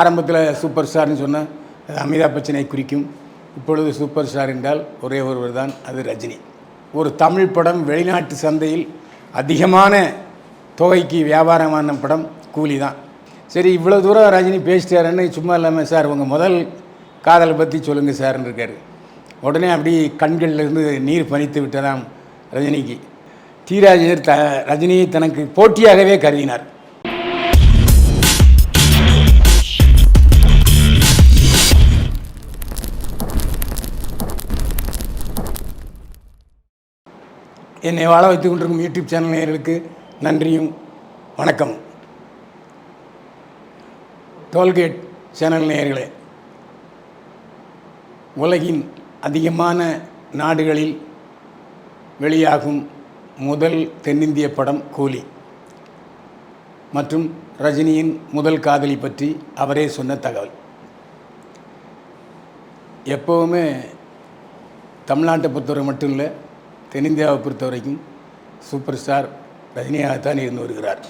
ஆரம்பத்தில் சூப்பர் ஸ்டார்னு சொன்னால் அது அமிதாப் பச்சனை குறிக்கும். இப்பொழுது சூப்பர் ஸ்டார் என்றால் ஒரே ஒருவர் தான் அது ரஜினி. ஒரு தமிழ் படம் வெளிநாட்டு சந்தையில் அதிகமான தொகைக்கு வியாபாரமான படம் கூலி தான். சரி இவ்வளோ தூரம் ரஜினி பேசிட்டாருன்னு சும்மா இல்லாமல் சார் உங்கள் முதல் காதலை பற்றி சொல்லுங்கள் சார்னு இருக்கார். உடனே அப்படி கண்கள்லேருந்து நீர் பனித்து விட்டதாம் ரஜினிக்கு. தீராஜர் த ரஜினியை தனக்கு போட்டியாகவே கருதினார். என்னை வாழ வைத்துக் கொண்டிருக்கும் யூடியூப் சேனல் நேயர்களுக்கு நன்றியும் வணக்கம். டோல்கேட் சேனல் நேயர்களே உலகின் அதிகமான நாடுகளில் வெளியாகும் முதல் தென்னிந்திய படம் கூலி மற்றும் ரஜினியின் முதல் காதலி பற்றி அவரே சொன்ன தகவல். எப்போவுமே தமிழ்நாட்டை பொறுத்தவரை மட்டும் இல்லை தென்னிந்தியாவை பொறுத்த வரைக்கும் சூப்பர் ஸ்டார் ரஜினியாகத்தான் இருந்து வருகிறார்.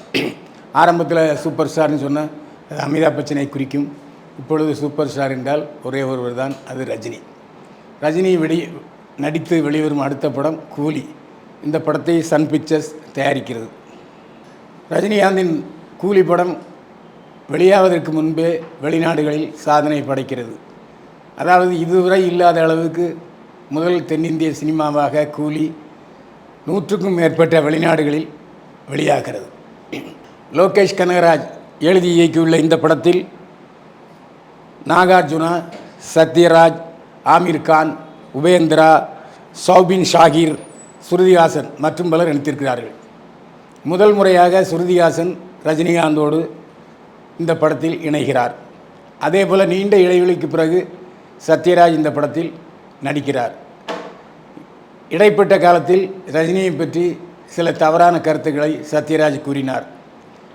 ஆரம்பத்தில் சூப்பர் ஸ்டார்னு சொன்னால் அது அமிதாப் பச்சனை குறிக்கும். இப்பொழுது சூப்பர் ஸ்டார் என்றால் ஒரே ஒருவர் தான் அது ரஜினி. ரஜினி வெளி நடித்து வெளிவரும் அடுத்த படம் கூலி. இந்த படத்தை சன் பிக்சர்ஸ் தயாரிக்கிறது. ரஜினிகாந்தின் கூலி படம் வெளியாவதற்கு முன்பே வெளிநாடுகளில் சாதனை படைக்கிறது. அதாவது இதுவரை இல்லாத அளவுக்கு முதல் தென்னிந்திய சினிமாவாக கூலி நூற்றுக்கும் மேற்பட்ட வெளிநாடுகளில் வெளியாகிறது. லோகேஷ் கனகராஜ் எழுதி இயக்கியுள்ள இந்த படத்தில் நாகார்ஜுனா சத்யராஜ் ஆமீர் கான் உபேந்திரா சௌபின் ஷாகிர் சுருதிஹாசன் மற்றும் பலர் நடித்திருக்கிறார்கள். முதல் முறையாக சுருதிஹாசன் ரஜினிகாந்தோடு இந்த படத்தில் இணைகிறார். அதேபோல் நீண்ட இடைவெளிக்கு பிறகு சத்யராஜ் இந்த படத்தில் நடிக்கிறார். இடைப்பட்ட காலத்தில் ரஜினியை பற்றி சில தவறான கருத்துக்களை சத்யராஜ் கூறினார்.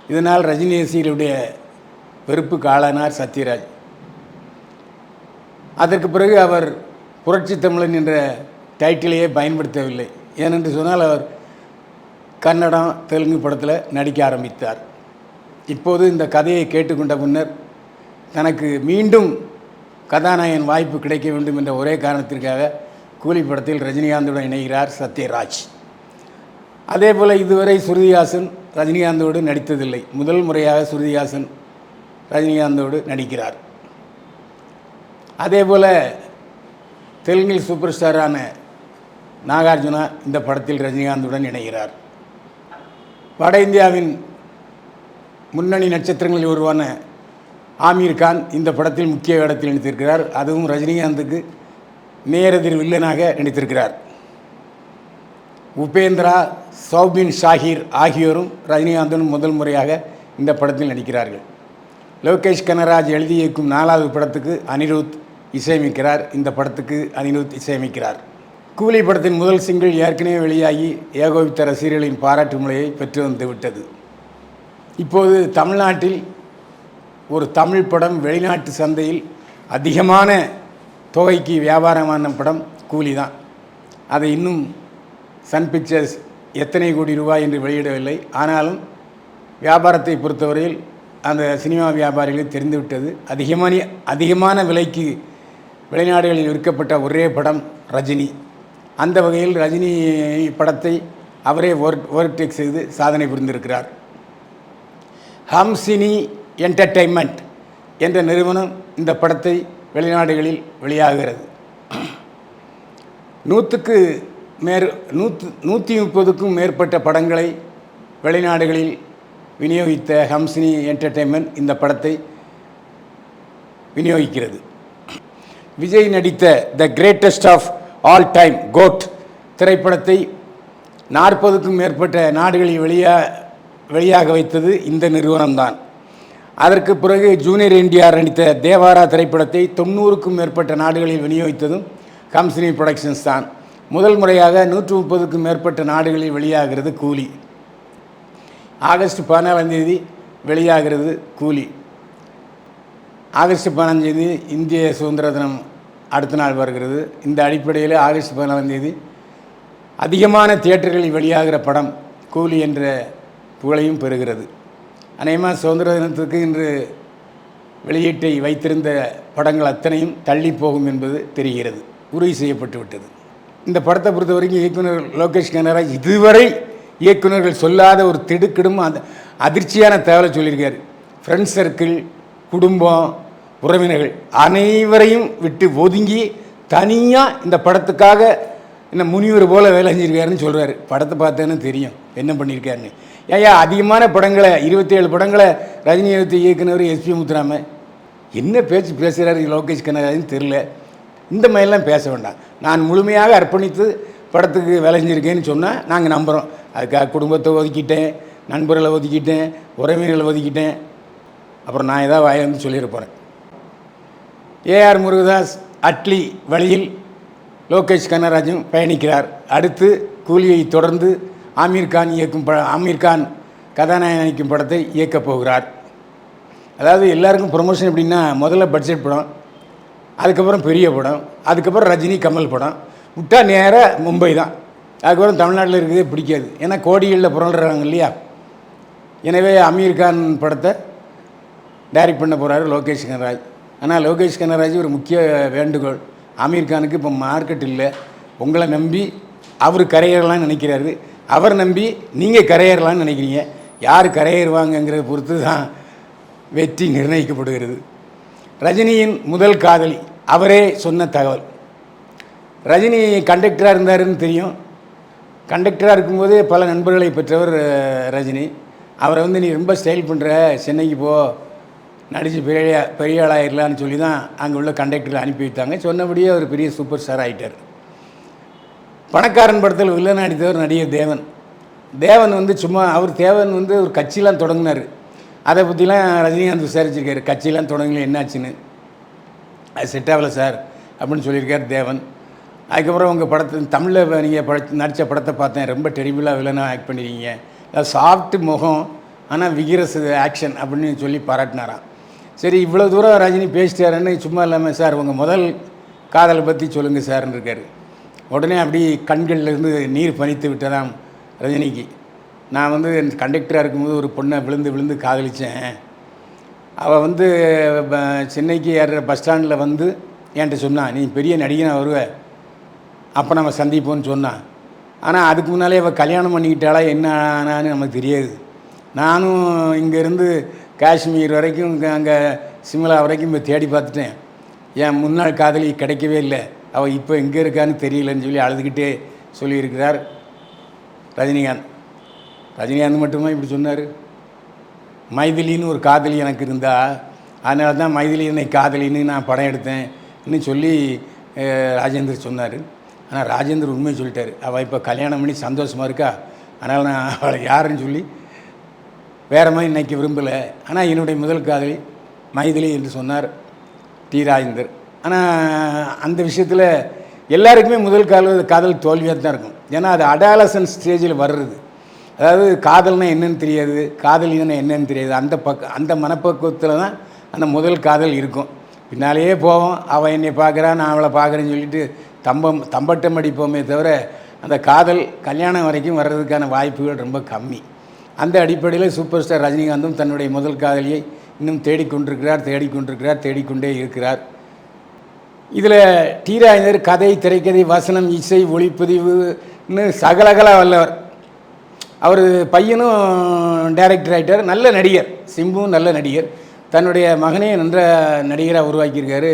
இதனால் ரஜினி ரசிகர்களுடைய வெறுப்புக்கு ஆளானார் சத்யராஜ். அதற்கு பிறகு அவர் புரட்சி தமிழன் என்ற டைட்டிலையே பயன்படுத்தவில்லை. ஏனென்று சொன்னால் அவர் கன்னடம் தெலுங்கு படத்தில் நடிக்க ஆரம்பித்தார். இப்போது இந்த கதையை கேட்டுக்கொண்ட முன்னர் தனக்கு மீண்டும் கதாநாயகன் வாய்ப்பு கிடைக்க வேண்டும் என்ற ஒரே காரணத்திற்காக கூலி படத்தில் ரஜினிகாந்துடன் இணைகிறார் சத்யராஜ். அதே போல் இதுவரை சுருதிஹாசன் ரஜினிகாந்தோடு நடித்ததில்லை. முதல் முறையாக சுருதிஹாசன் ரஜினிகாந்தோடு நடிக்கிறார். அதே போல் தெலுங்கில் சூப்பர் ஸ்டாரான நாகார்ஜுனா இந்த படத்தில் ரஜினிகாந்துடன் இணைகிறார். வட இந்தியாவின் முன்னணி நட்சத்திரங்களில் உருவான ஆமீர் கான் இந்த படத்தில் முக்கிய இடத்தில் நடித்திருக்கிறார். அதுவும் ரஜினிகாந்துக்கு நேரெதிர் வில்லனாக நடித்திருக்கிறார். உபேந்திரா சௌபின் ஷாஹிர் ஆகியோரும் ரஜினிகாந்தனும் முதல் முறையாக இந்த படத்தில் நடிக்கிறார்கள். லோகேஷ் கனராஜ் எழுதி இயக்கும் நாலாவது படத்துக்கு அனிருத் இசையமைக்கிறார். இந்த படத்துக்கு அனிருத் இசையமைக்கிறார். கூலி படத்தின் முதல் சிங்கிள் ஏற்கனவே வெளியாகி ஏகோபித்த ரசிகர்களின் பாராட்டு முறையை பெற்று வந்து விட்டது இப்போது தமிழ்நாட்டில் ஒரு தமிழ் படம் வெளிநாட்டு சந்தையில் அதிகமான தொகைக்கு வியாபாரமான படம் கூலி தான் அதை இன்னும் சன் பிக்சர்ஸ் எத்தனை கோடி ரூபாய் என்று வெளியிடவில்லை. ஆனாலும் வியாபாரத்தை பொறுத்தவரையில் அந்த சினிமா வியாபாரிகளை தெரிந்துவிட்டது. அதிகமான அதிகமான விலைக்கு வெளிநாடுகளில் விற்கப்பட்ட ஒரே படம் ரஜினி. அந்த வகையில் ரஜினி படத்தை அவரே ஒர்க் ஓவர்டேக் செய்து சாதனை புரிந்திருக்கிறார். ஹம்சினி என்டர்டெயின்மெண்ட் என்ற நிறுவனம் இந்த படத்தை வெளிநாடுகளில் வெளியாகிறது. நூற்றுக்கு மேற் நூற்று நூற்றி முப்பதுக்கும் மேற்பட்ட படங்களை வெளிநாடுகளில் விநியோகித்த ஹம்சினி என்டர்டெயின்மெண்ட் இந்த படத்தை விநியோகிக்கிறது. விஜய் நடித்த the greatest of all time GOAT திரைப்படத்தை நாற்பதுக்கும் மேற்பட்ட நாடுகளில் வெளியா வெளியாக வைத்தது இந்த நிறுவனம்தான். அதற்கு பிறகு ஜூனியர் என்டிஆர் நடித்த தேவாரா திரைப்படத்தை தொண்ணூறுக்கும் மேற்பட்ட நாடுகளில் விநியோகித்ததும் கம்சினி புரொடக்ஷன்ஸ் தான். முதல் முறையாக நூற்று முப்பதுக்கும் மேற்பட்ட நாடுகளில் வெளியாகிறது கூலி. ஆகஸ்ட் பதினாலாம் தேதி வெளியாகிறது கூலி. ஆகஸ்ட் பதினஞ்சாம் தேதி இந்திய சுதந்திர தினம் அடுத்த நாள் வருகிறது. இந்த அடிப்படையில் ஆகஸ்ட் பதினாலாம் தேதி அதிகமான தியேட்டர்களில் வெளியாகிற படம் கூலி என்ற புகழையும் பெறுகிறது. அநேகமாக சுதந்திர தினத்துக்கு இன்று வெளியீட்டை வைத்திருந்த படங்கள் அத்தனையும் தள்ளி போகும் என்பது தெரிகிறது. உறுதி செய்யப்பட்டு விட்டது. இந்த படத்தை பொறுத்த வரைக்கும் இயக்குனர் லோகேஷ் கனராஜ் இதுவரை இயக்குனர்கள் சொல்லாத ஒரு திடுக்கிடும் அந்த அதிர்ச்சியான தகவலை சொல்லியிருக்காரு. ஃப்ரெண்ட்ஸ் சர்க்கிள் குடும்பம் உறவினர்கள் அனைவரையும் விட்டு ஒதுங்கி தனியாக இந்த படத்துக்காக என்ன முனிவர் போல வேலை செஞ்சிருக்காருன்னு சொல்கிறாரு படத்தை பார்த்தேன்னு தெரியும் என்ன பண்ணியிருக்காருன்னு. ஏயா அதிகமான படங்களை இருபத்தேழு படங்களை ரஜினி எழுத்து இயக்குனர் எஸ்பி முத்துராம என்ன பேச்சு பேசுகிறாரு லோகேஷ் கனகராஜன் தெரில இந்த மாதிரிலாம் பேச வேண்டாம். நான் முழுமையாக அர்ப்பணித்து படத்துக்கு வேலை செஞ்சுருக்கேன்னு சொன்னால் நாங்கள் நம்புகிறோம் அதுக்காக குடும்பத்தை ஒதுக்கிட்டேன் நண்பர்களை ஒதுக்கிட்டேன் உறவினர்களை ஒதுக்கிட்டேன். அப்புறம் நான் ஏதாவது வாயை வந்து சொல்லியிருப்பேன் ஏஆர் முருகதாஸ் அட்லி வழியில் லோகேஷ் கனராஜும் பயணிக்கிறார். அடுத்து கூலியை தொடர்ந்து ஆமீர் கான் இயக்கும் ப ஆமீர் கான் கதாநாயகன் நடிக்கும் படத்தை இயக்கப் போகிறார். அதாவது எல்லாருக்கும் ப்ரொமோஷன் எப்படின்னா முதல்ல பட்ஜெட் படம் அதுக்கப்புறம் பெரிய படம் அதுக்கப்புறம் ரஜினி கமல் படம். விட்டா நேராக மும்பை தான். அதுக்கப்புறம் தமிழ்நாட்டில் இருக்கிறதே பிடிக்காது. ஏன்னா கோடிகளில் புரள்றாங்க இல்லையா? எனவே அமீர் கான் படத்தை டைரக்ட் பண்ண போகிறாரு லோகேஷ் கனராஜ். ஆனால் லோகேஷ் கனராஜ் ஒரு முக்கிய வேண்டுகோள். ஆமீர் கானுக்கு இப்போ மார்க்கெட் இல்லை. உங்களை நம்பி அவர் கரையேறலாம்னு நினைக்கிறாரு. அவர் நம்பி நீங்கள் கரையேறலாம்னு நினைக்கிறீங்க. யார் கரையேறுவாங்கங்கிறத பொறுத்து தான் வெற்றி நிர்ணயிக்கப்படுகிறது. ரஜினியின் முதல் காதலி அவரே சொன்ன தகவல். ரஜினி கண்டக்டராக இருந்தாருன்னு தெரியும். கண்டக்டராக இருக்கும்போதே பல நண்பர்களை பெற்றவர் ரஜினி. அவரை வந்து நீ ரொம்ப ஸ்டைல் பண்ணுற சென்னைக்கு போ. நடித்து பெரிய பெரிய ஆளாயிடலான்னு சொல்லி தான் அங்கே உள்ள கண்டக்டரை அனுப்பி வைத்தாங்க. சொன்னபடியே அவர் பெரிய சூப்பர் ஸ்டார் ஆகிட்டார் பணக்காரன் படத்தில் வில்லன் நடித்தவர் நடிகர் தேவன். தேவன் வந்து சும்மா அவர் தேவன் வந்து ஒரு கட்சியெலாம் தொடங்கினார். அதை பற்றிலாம் ரஜினிகாந்த் விசாரிச்சிருக்காரு. கட்சியெலாம் தொடங்கல என்னாச்சுன்னு. அது செட் ஆகலை சார் அப்படின்னு சொல்லியிருக்கார் தேவன். அதுக்கப்புறம் உங்கள் படத்தை தமிழில் நீங்கள் பட நடித்த படத்தை பார்த்தேன். ரொம்ப டெரிபிளாக வில்லனாக ஆக்ட் பண்ணிருக்கீங்க. அதாவது சாஃப்ட் முகம் ஆனால் விகிரஸ் ஆக்ஷன் அப்படின்னு சொல்லி பாராட்டினாராம். சரி இவ்வளோ தூரம் ரஜினி பேசிட்டாருன்னு சும்மா இல்லாமல் சார் உங்கள் முதல் காதலை பற்றி சொல்லுங்கள் சார்னு இருக்காரு. உடனே அப்படி கண்கள்லேருந்து நீர் பனித்து விட்டதாம் ரஜினிக்கு. நான் வந்து கண்டக்டராக இருக்கும்போது ஒரு பொண்ணை விழுந்து விழுந்து காதலித்தேன் அவள் வந்து சென்னைக்கு ஏற பஸ் ஸ்டாண்டில் வந்து என்கிட்ட சொன்னான் நீ பெரிய நடிகனாக வருவ. அப்போ நம்ம சந்திப்போம்னு சொன்னான் ஆனால் அதுக்கு முன்னாலே அவள் கல்யாணம் பண்ணிக்கிட்டாளா என்ன ஆனான்னு நமக்கு தெரியாது. நானும் இங்கேருந்து காஷ்மீர் வரைக்கும் அங்கே சிம்லா வரைக்கும் போய் தேடி பார்த்துட்டேன். என் முன்னாள் காதலி கிடைக்கவே இல்லை. அவள் இப்போ எங்கே இருக்கான்னு தெரியலன்னு சொல்லி அழுதுகிட்டே சொல்லியிருக்கிறார் ரஜினிகாந்த். ரஜினிகாந்த் மட்டுமா இப்படி சொன்னார்? மைதிலின்னு ஒரு காதலி எனக்கு இருந்தா அதனால தான் மைதிலி என்னை காதலின்னு நான் படம் எடுத்தேன் இன்னும் சொல்லி ராஜேந்தர் சொன்னார். ஆனால் ராஜேந்தர் உண்மையை சொல்லிட்டார். அவள் இப்போ கல்யாணம் பண்ணி சந்தோஷமாக இருக்கா? அதனால் நான் அவளை யாருன்னு சொல்லி வேற மாதிரி நினைக்க விரும்பலை. ஆனால் என்னுடைய முதல் காதலி மைதிலி என்று சொன்னார் டி. ராஜேந்தர். ஆனால் அந்த விஷயத்தில் எல்லாருக்குமே முதல் காதல் காதல் தோல்வியாக தான் இருக்கும். ஏன்னா அது அடாலசன் ஸ்டேஜில் வர்றது. அதாவது காதல்னா என்னன்னு தெரியாது காதலினா என்னன்னு தெரியாது. அந்த பக்க அந்த மனப்பக்குவத்தில் தான் அந்த முதல் காதல் இருக்கும். பின்னாலேயே போவோம். அவள் என்னை பார்க்குறா நான் அவளை பார்க்குறேன்னு சொல்லிட்டு தம்பம் தம்பட்டம் அடிப்போமே தவிர அந்த காதல் கல்யாணம் வரைக்கும் வர்றதுக்கான வாய்ப்புகள் ரொம்ப கம்மி. அந்த அடிப்படையில் சூப்பர் ஸ்டார் ரஜினிகாந்தும் தன்னுடைய முதல் காதலியை இன்னும் தேடிக்கொண்டிருக்கிறார் தேடிக்கொண்டிருக்கிறார் தேடிக்கொண்டே இருக்கிறார். இதில் டீராஜர் கதை திரைக்கதை வசனம் இசை ஒளிப்பதிவுன்னு சகலகல வல்லவர். அவர் பையனும் டைரக்டர் ஆகிட்டார் நல்ல நடிகர். சிம்புவும் நல்ல நடிகர். தன்னுடைய மகனையும் நன்ற நடிகராக உருவாக்கியிருக்காரு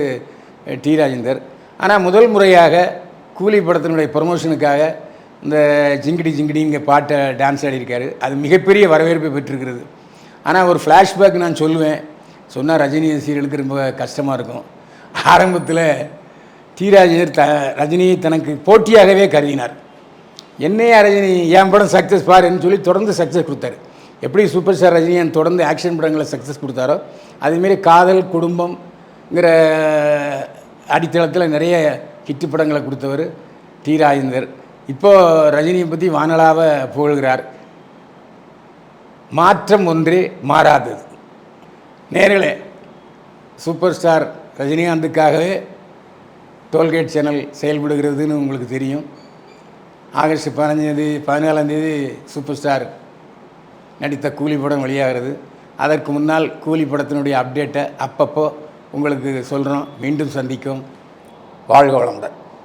டி ராஜேந்தர் ஆனால் முதல் முறையாக கூலி படத்தினுடைய ப்ரொமோஷனுக்காக இந்த ஜிங்கிடி ஜிங்கிடிங்க பாட்டை டான்ஸ் ஆடியிருக்காரு. அது மிகப்பெரிய வரவேற்பை பெற்றிருக்கிறது. ஆனால் ஒரு ஃப்ளாஷ்பேக் நான் சொல்லுவேன். சொன்னால் ரஜினி சீரியலுக்கு ரொம்ப கஷ்டமாக இருக்கும். ஆரம்பத்தில் டி த ரஜினியை தனக்கு போட்டியாகவே கருதினார். என்னையா ரஜினி என் படம் சக்ஸஸ் பாருன்னு சொல்லி தொடர்ந்து சக்ஸஸ் கொடுத்தாரு. எப்படி சூப்பர் ஸ்டார் ரஜினிகாந்த் தொடர்ந்து ஆக்ஷன் படங்களை சக்ஸஸ் கொடுத்தாரோ அதேமாரி காதல் குடும்பம்ங்கிற அடித்தளத்தில் நிறைய ஹிட்டு படங்களை கொடுத்தவர் டி ராஜேந்தர் இப்போது ரஜினியை பற்றி வானலாக புகழ்கிறார். மாற்றம் ஒன்றே மாறாதது. நேர்களே சூப்பர் ஸ்டார் ரஜினிகாந்துக்காகவே டோல்கேட் சேனல் செயல்படுகிறதுன்னு உங்களுக்கு தெரியும். ஆகஸ்ட் பதினஞ்சாந்தேதி பதினாலாந்தேதி சூப்பர் ஸ்டார் நடித்த கூலி படம் வெளியாகிறது. அதற்கு முன்னால் கூலி படத்தினுடைய அப்டேட்டை அப்பப்போ உங்களுக்கு சொல்கிறோம் மீண்டும் சந்திக்கும். வாழ்க வளமுடன்.